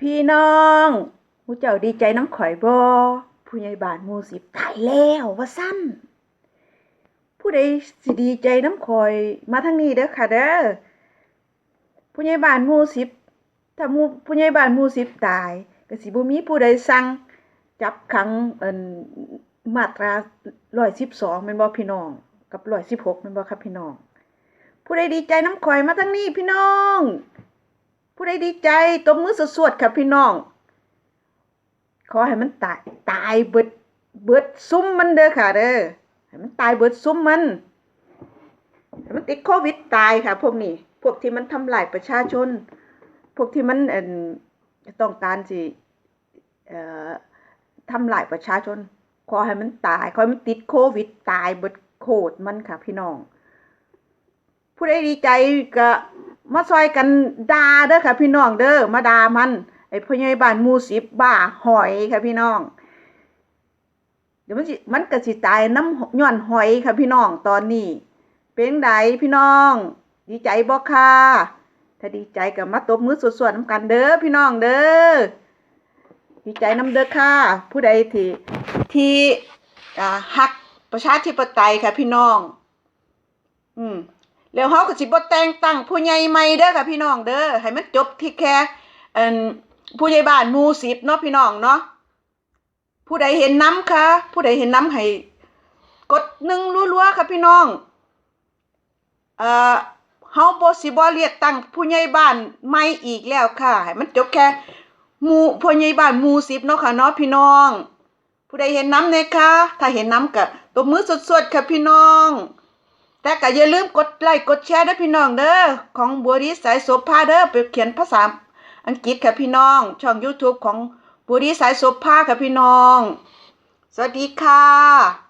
พี่น้องผู้เจ้าดีใจน้ำข่อยบ่ผู้ใหญ่บ้านหมูสิบตายแล้วว่าสั้น ผู้ใดสิดีใจน้ำข่อย มาทางนี้เด้อค่ะเด้อผู้ใหญ่บ้านหมูสิบถ้าหมูผู้ใหญ่บ้านหมูสิบตายก็สิบ่มีผู้ใดสั่งจับขังเอินมาตรา112แม่นบ่พี่น้อง กับ116แม่นบ่ครับพี่น้อง ผู้ใดดีใจน้ำข่อยมาทางนี้พี่น้อง ผู้ใดดีใจตบมือสวดๆครับพี่น้อง ขอให้มันตายตายเบิดเบิดซุ้มมันเด้อค่ะเด้อให้มันตายเบิดซุ้มมันให้มันติดโควิดตายค่ะ พวกนี้ พวกที่มันทำลายประชาชน พวกที่มันเออต้องการสิเออทำลายประชาชน ขอให้มันตาย ขอให้มันติดโควิดตายเบิดโคตรมันค่ะ พี่น้อง ผู้ใดดีใจก็ มาซอยกันด่าเด้อค่ะ พี่น้องเด้อมาด่ามันไอ้พ่อใหญ่บ้านมูสิบบ้าหอยค่ะพี่น้อง เดี๋ยวมันสิมันก็สิตายน้ำย้อนหอยค่ะพี่น้องตอนนี้ เป็นไดพี่น้อง ดีใจบ่ค่ะถ้าดีใจก็มาตบมือสวดๆน้ำกันเด้อพี่น้องเด้อดีใจน้ำเด้อค่ะ ผู้ใดที่ที่ฮักประชาธิปไตยค่ะพี่น้อง อืม แล้วเฮาก็สิบ่แต่งตั้งผู้ใหญ่ใหม่เด้อค่ะพี่น้องเด้อให้มันจบที่แค่อันผู้ใหญ่บ้านหมู่10เนาะพี่น้องเนาะผู้ใดเห็นน้ำค่ะ ผู้ใดเห็นน้ำให้กดหนึ่งรัวๆค่ะพี่น้องเอ่อเฮาบ่สิบ่เรียกตั้งผู้ใหญ่บ้านใหม่อีกแล้วค่ะให้มันจบแค่หมู่ผู้ใหญ่บ้านหมู่10เนาะค่ะเนาะพี่น้อง ผู้ใดเห็นน้ำเนี่ยค่ะ ถ้าเห็นน้ำก็ตบมือสดๆค่ะพี่น้อง แต่ก็อย่าลืมกดไลค์กดแชร์ด้อพี่น้องเด้อของบัวดีสายโสภาเด้อไปเขียนภาษาอังกฤษค่ะพี่น้อง ช่อง YouTube ของบัวดีสายโสภาค่ะพี่น้อง สวัสดีค่ะ